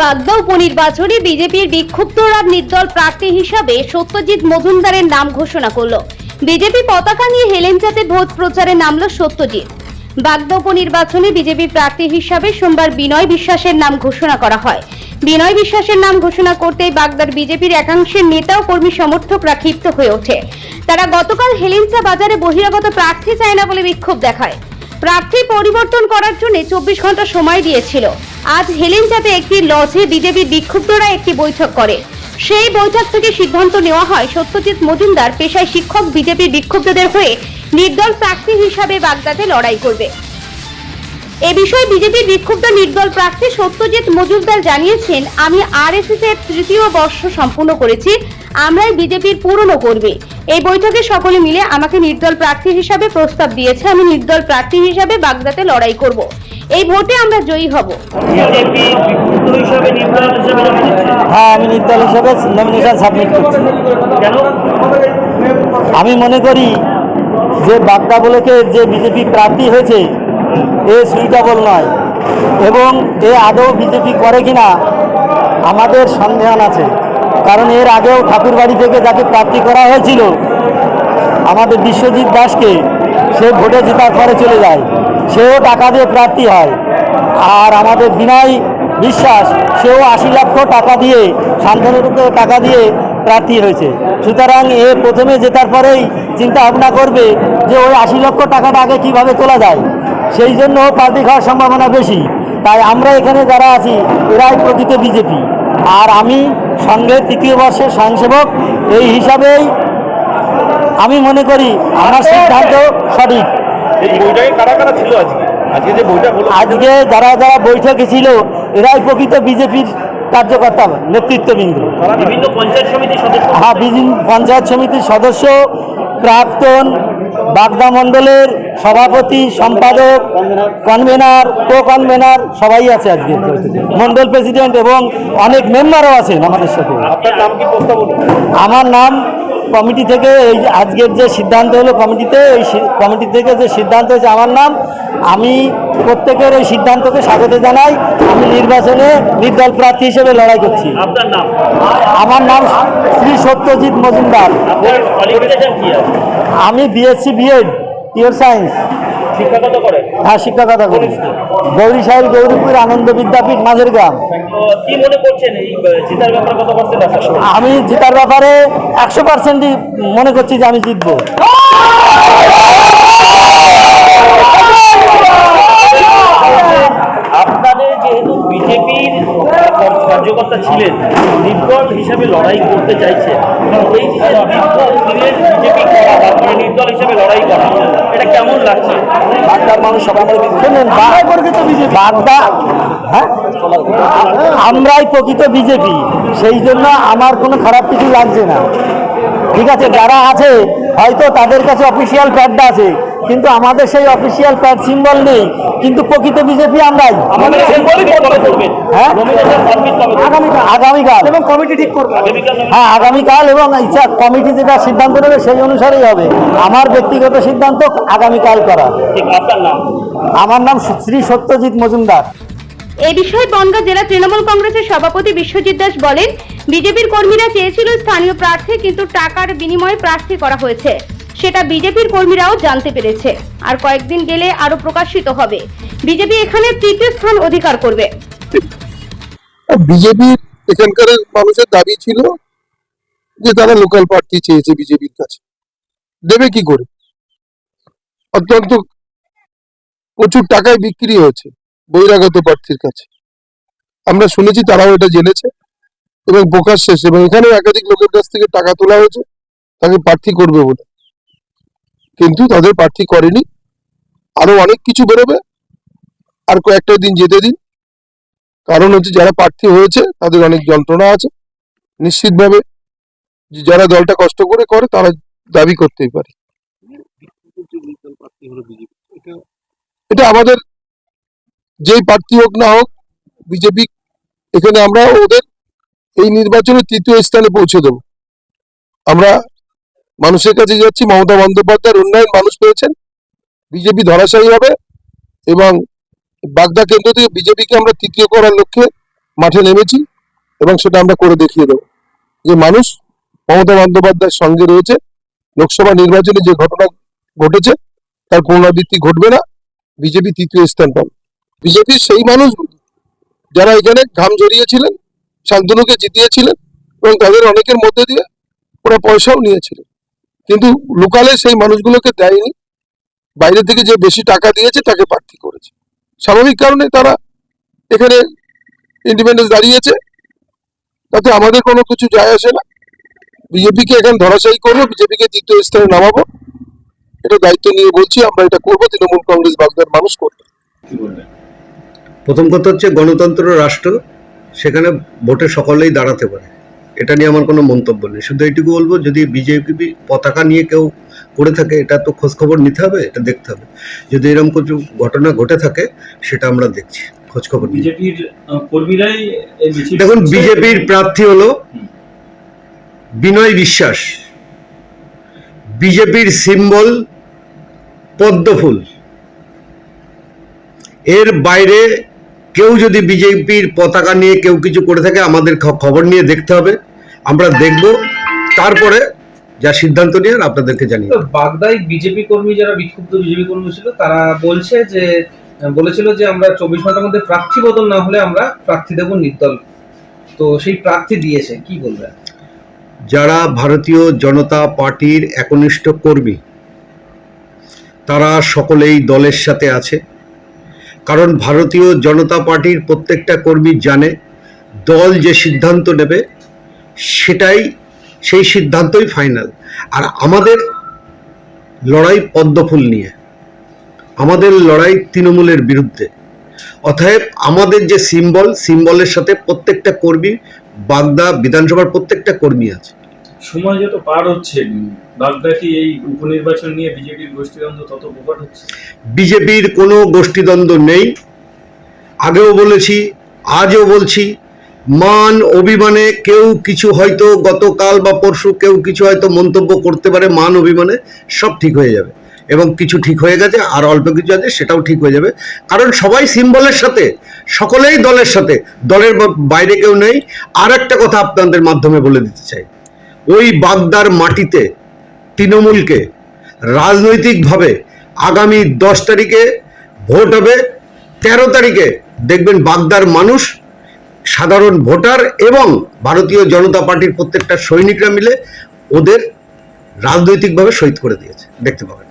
বাগদা উপনির্বাচনে বিজেপির বিক্ষুব্ধরা নির্দল প্রার্থী হিসাবে সত্যজিৎ মজুমদারের নাম ঘোষণা করল। বিজেপি পতাকা নিয়ে হেলেঞ্চাতে ভোট প্রচারে নামল সত্যজিৎ। বাগদা উপনির্বাচনে বিজেপি প্রার্থী হিসাবে সোমবার বিনয় বিশ্বাসের নাম ঘোষণা করা হয়। বিনয় বিশ্বাসের নাম ঘোষণা করতেই বাগদার বিজেপির একাংশের নেতা ও কর্মী সমর্থকরা ক্ষিপ্ত হয়ে ওঠে। তারা গতকাল হেলেঞ্চা বাজারে বহিরাগত প্রার্থী চায় না বলে বিক্ষোভ দেখায়। প্রার্থী পরিবর্তন করার জন্য চব্বিশ ঘণ্টা সময় দিয়েছিল। আজ হেলেঞ্চাতে একটি লজে বিজেপি বিক্ষুব্ধরা একটি বৈঠক করে। সেই বৈঠক থেকে সিদ্ধান্ত নেওয়া হয়, সত্যজিৎ মজুমদার পেশায় শিক্ষক বিজেপি বিক্ষুব্ধদের হয়ে নির্দল প্রার্থী হিসাবে বাগদাতে লড়াই করবে। এ বিষয়ে বিজেপির বিক্ষুব্ধ নির্দল প্রার্থী সত্যজিৎ মজুমদার জানিয়েছেন আমি আরএসএস এর তৃতীয় বর্ষ সম্পূর্ণ করেছি। আমরাই বিজেপির পুরনো কর্মী। এই বৈঠকে সকলে মিলে আমাকে নির্দল প্রার্থী হিসাবে প্রস্তাব দিয়েছে। আমি নির্দল প্রার্থী হিসাবে বাগদাতে লড়াই করব। এই ভোটে আমরা জয়ী হব। বিজেপি বিক্ষুব্ধ হিসাবে নির্দল হিসাবে জমা দিচ্ছে হ্যাঁ আমি নির্দল হিসেবে নমিনেশন সাবমিট করছি। আমি মনে করি যে বাগদা বলেকে যে বিজেপি প্রার্থী হয়েছে এ সুইটেবল নয়। এবং এ আদৌ বিজেপি করে কিনা, আমাদের সন্দেহান আছে। কারণ এর আগেও ঠাকুরবাড়ি থেকে যাকে প্রার্থী করা হয়েছিল, আমাদের বিশ্বজিৎ দাসকে, সে ভোটে জেতার পরে চলে যায়। সেও টাকা দিয়ে প্রার্থী হয়। আর আমাদের বিনয় বিশ্বাস, সেও আশি লক্ষ টাকা দিয়ে শান্তনুরূপে টাকা দিয়ে প্রার্থী হয়েছে। সুতরাং এ প্রথমে জেতার পরেই চিন্তা ভাবনা করবে যে ওই আশি লক্ষ টাকাটা আগে কীভাবে তোলা যায়। সেই জন্য ও পার্টি খাওয়ার সম্ভাবনা বেশি। তাই আমরা এখানে যারা আছি এরাই প্রকৃত বিজেপি। আর আমি সঙ্গে তৃতীয় বর্ষের স্বয়ংসেবক এই হিসাবেই আমি মনে করি আমার সিদ্ধান্ত সঠিক। আজকে যারা যারা বৈঠকে ছিল এরাই প্রকৃত বিজেপির কার্যকর্তা নেতৃত্ববৃন্দ। বিভিন্ন পঞ্চায়েত সমিতির সদস্য। হ্যাঁ বিভিন্ন পঞ্চায়েত সমিতির সদস্য প্রাক্তন বাগদা মন্ডলের সভাপতি সম্পাদক কনভেনার কো কনভেনার সবাই আছে আজকে মণ্ডল প্রেসিডেন্ট এবং অনেক মেম্বারও আছেন আমাদের সাথে। আমার নাম কমিটি থেকে এই আজকের যে সিদ্ধান্ত হলো কমিটিতে এই কমিটি থেকে যে সিদ্ধান্ত হয়েছে আমার নাম আমি প্রত্যেকের এই সিদ্ধান্তকে স্বাগত জানাই। আমি নির্বাচনে নির্দল প্রার্থী হিসেবে লড়াই করছি। আমার নাম শ্রী সত্যজিৎ মজুমদার। আমি বিএসসি বিএড পিওর সায়েন্স শিক্ষাগত করে হ্যাঁ শিক্ষকতা করি। গৌরী সাহেব গৌরীপুর আনন্দ বিদ্যাপীঠ মাঝের গ্রাম। কি মনে করছেন এই জেতার ব্যাপারে কত পার্সেন্ট আমি জেতার ব্যাপারে একশো পার্সেন্টই মনে করছি যে আমি জিতবো। আপনাদের যেহেতু বিজেপির কার্যকর্তা ছিলেন নির্দল হিসাবে লড়াই করতে চাইছে। এই যে নির্দল বিজেপি করা তারপরে নির্দল হিসাবে লড়াই করা এটা কেমন লাগছে? বাগদার মানুষ সবাই বাগদা হ্যাঁ? আমরাই প্রকৃত বিজেপি। সেই জন্য আমার কোনো খারাপ কিছু লাগছে না। ঠিক আছে যারা আছে হয়তো তাদের কাছে অফিসিয়াল প্যাডটা আছে কিন্তু আমাদের সেই অফিসিয়াল প্যাড সিম্বল নেই। কিন্তু প্রকৃত বিজেপি আমরাই। হ্যাঁ? আগামীকাল। এবং কমিটি ঠিক করবে। হ্যাঁ আগামীকাল এবং ইচ্ছা কমিটি যেটা সিদ্ধান্ত নেবে সেই অনুসারেই হবে। আমার ব্যক্তিগত সিদ্ধান্ত আগামীকাল করা। ঠিক আপনার নাম? আমার নাম শ্রী সত্যজিৎ মজুমদার। এ বিষয়ে বনগাঁ জেলা তৃণমূল কংগ্রেসের সভাপতি বিশ্বজিৎ দাস বলেন, বিজেপির কর্মীরা চেয়েছিল স্থানীয় প্রার্থী, কিন্তু টাকার বিনিময়ে প্রার্থী করা হয়েছে। সেটা বিজেপির কর্মীরাও জানতে পেরেছে। আর কয়েকদিন গেলে আরও প্রকাশিত হবে। বিজেপি এখানে তৃতীয় স্থান অধিকার করবে। বিজেপির এখানকার মানুষের দাবি ছিল যে তারা লোকাল প্রার্থী চেয়েছে বিজেপির কাছে। দেবে কি করে? অত্যন্ত প্রচুর টাকায় বিক্রি হয়েছে। বহিরাগত প্রার্থীর কাছে। আমরা শুনেছি তারাও এটা জেনেছে এবং প্রকাশ শেষ এবং এখানে একাধিক লোকের কাছ থেকে টাকা তোলা হয়েছে, তাকে প্রার্থী করবে বলে। কিন্তু তাদের প্রার্থী করেনি। আরও অনেক কিছু বেরোবে, আর কয়েকটা দিন যেতে দিন। কারণ হচ্ছে যারা প্রার্থী হয়েছে, তাদের অনেক যন্ত্রণা আছে। নিশ্চিতভাবে যারা দলটা কষ্ট করে করে, তারা দাবি করতেই পারে। এটা আমাদের যেই প্রার্থী হোক না হোক, বিজেপি, এখানে আমরা ওদের এই নির্বাচনে তৃতীয় স্থানে পৌঁছে দেব। আমরা মানুষের কাছে যাচ্ছি, মমতা বন্দ্যোপাধ্যায়ের উন্নয়ন মানুষ পেয়েছেন, বিজেপি ধরাশায়ী হবে এবং বাগদা কেন্দ্র থেকে বিজেপিকে আমরা তৃতীয় করার লক্ষ্যে মাঠে নেমেছি এবং সেটা আমরা করে দেখিয়ে দেবো। যে মানুষ মমতা বন্দ্যোপাধ্যায়ের সঙ্গে রয়েছে, লোকসভা নির্বাচনে যে ঘটনা ঘটেছে, তার পুনরাবৃত্তি ঘটবে না, বিজেপি তৃতীয় স্থান পাবে। বিজেপির সেই মানুষগুলো যারা এখানে ঘাম জড়িয়েছিলেন, শান্তনুকে জিতিয়েছিলেন এবং তাদের অনেকের মধ্যে দিয়ে ওরা পয়সাও নিয়েছিলেন। কিন্তু লোকালে সেই মানুষগুলোকে দেয়নি। বাইরে থেকে যে বেশি টাকা দিয়েছে তাকে প্রার্থী করেছে। স্বাভাবিক কারণে তারা এখানে ইন্ডিপেন্ডেন্স দাঁড়িয়েছে। তাতে আমাদের কোনো কিছু যায় আসে না। বিজেপিকে এখানে ধরাশায়ী করব, বিজেপিকে দ্বিতীয় স্থানে নামাবো। এটা দায়িত্ব নিয়ে বলছি, আমরা এটা করব, তৃণমূল কংগ্রেস বাগদার মানুষ করবে। প্রথম কথা হচ্ছে গণতন্ত্র রাষ্ট্র সেখানে ভোটে সকলেই দাঁড়াতে পারে। এটা নিয়ে আমার কোনো মন্তব্য নেই। শুধু এইটুকু বলব যদি বিজেপি পতাকা নিয়ে কেউ করে থাকে এটা তো খোঁজখবর নিতে হবে এটা দেখতে হবে। যদি এরকম কিছু ঘটনা ঘটে থাকে সেটা আমরা দেখছি খোঁজখবর নিয়ে। বিজেপির কর্মীরাই দেখুন বিজেপির প্রার্থী হলো বিনয় বিশ্বাস। বিজেপির সিম্বল পদ্মফুল। এর বাইরে কেউ যদি বিজেপির পতাকা নিয়ে কেউ কিছু করে থাকে আমাদের খবর নিয়ে দেখতে হবে। আমরা দেখব। তারপরে যা সিদ্ধান্ত নিয়ে আপনাদেরকে জানিয়ে বাগদায় বিজেপি কর্মী যারা বিক্ষুব্ধ বিজেপি কর্মী ছিল তারা বলছে যে বলেছিল যে আমরা চব্বিশ ঘণ্টার মধ্যে প্রার্থী বদল না হলে আমরা প্রার্থী দেব নির্দল। তো সেই প্রার্থী দিয়েছে কি বলবেন? যারা ভারতীয় জনতা পার্টির একনিষ্ঠ কর্মী তারা সকলেই দলের সাথে আছে। কারণ ভারতীয় জনতা পার্টির প্রত্যেকটা কর্মী জানে, দল যে সিদ্ধান্ত নেবে, সেটাই, সেই সিদ্ধান্তই ফাইনাল আর আমাদের লড়াই পদ্মফুল নিয়ে, আমাদের লড়াই তৃণমূলের বিরুদ্ধে। অতএব আমাদের যে সিম্বল সিম্বলের সাথে প্রত্যেকটা কর্মী, বাগদা বিধানসভার প্রত্যেকটা কর্মী আছে। সময় যত পার হচ্ছে বাগদা কি এই উপনির্বাচন নিয়ে বিজেপির গোষ্ঠীদ্বন্দ্ব তত প্রকট হচ্ছে। বিজেপির কোনো গোষ্ঠীদ্বন্দ্ব নেই। আগেও বলেছি আজও বলছি মান অভিমানে কেউ কিছু হয়তো গতকাল বা পরশু কেউ কিছু হয়তো মন্তব্য করতে পারে মান অভিমানে সব ঠিক হয়ে যাবে। এবং কিছু ঠিক হয়ে গেছে আর অল্প কিছু আছে সেটাও ঠিক হয়ে যাবে। কারণ সবাই সিম্বলের সাথে সকলেই দলের সাথে দলের বাইরে কেউ নেই। আর একটা কথা আপনাদের মাধ্যমে বলে দিতে চাই। ওই বাগদার মাটিতে তৃণমূলকে রাজনৈতিকভাবে আগামী দশ তারিখে ভোট হবে, তেরো তারিখে দেখবেন বাগদার মানুষ, সাধারণ ভোটার এবং ভারতীয় জনতা পার্টির প্রত্যেকটা সৈনিকরা মিলে ওদের রাজনৈতিকভাবে শহীদ করে দিয়েছে। দেখতে পাবেন।